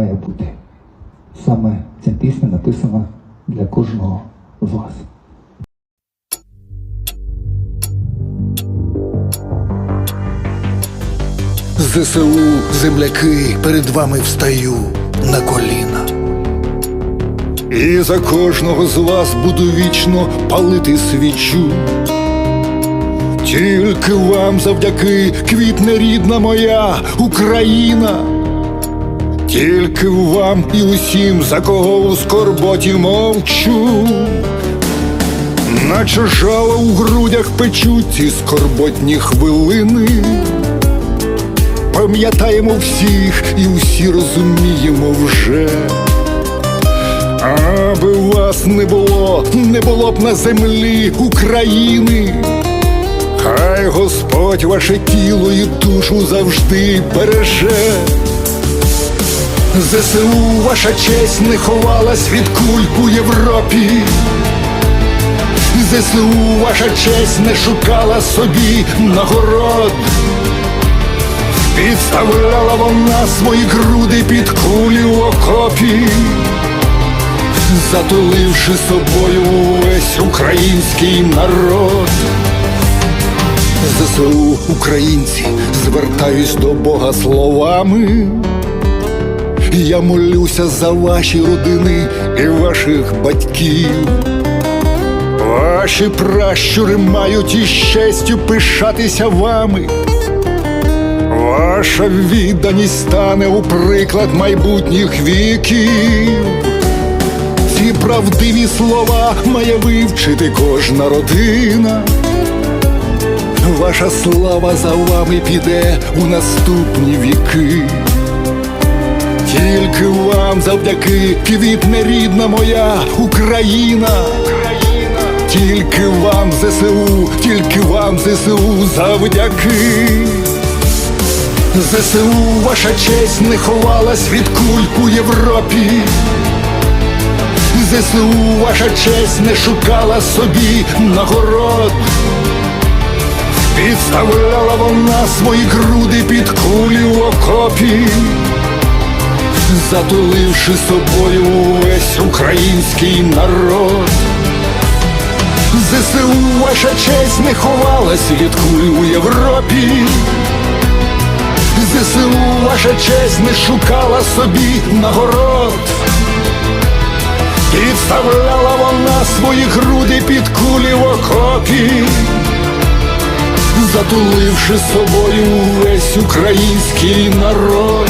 має бути. Саме ця пісня написана для кожного з вас. ЗСУ, земляки, перед вами встаю на коліна. І за кожного з вас буду вічно палити свічу. Тільки вам завдяки квітне рідна моя Україна. Тільки вам і усім, за кого у скорботі мовчу. Наче жало у грудях печуть ці скорботні хвилини. Пам'ятаємо всіх і усі розуміємо вже. Аби вас не було, не було б на землі України. Хай Господь ваше тіло і душу завжди береже. ЗСУ ваша честь не ховалась від куль у Європі. ЗСУ ваша честь не шукала собі нагород. Підставляла вона свої груди під кулі в окопі, затуливши собою увесь український народ. ЗСУ українці, звертаюсь до Бога словами. Я молюся за ваші родини і ваших батьків. Ваші пращури мають із честю пишатися вами. Ваша відданість стане у приклад майбутніх віків. Ці правдиві слова має вивчити кожна родина. Ваша слава за вами піде у наступні віки. Тільки вам завдяки квітне рідна моя Україна. Україна, Тільки вам ЗСУ, тільки вам ЗСУ завдяки. ЗСУ ваша честь не ховалась від куль у Європі. ЗСУ ваша честь не шукала собі нагород. Підставляла вона свої груди під кулі в окопі, затуливши собою увесь український народ. ЗСУ ваша честь не ховалась від куль у Європі. ЗСУ ваша честь не шукала собі нагород. Підставляла вона свої груди під кулі в окопі, затуливши собою весь український народ.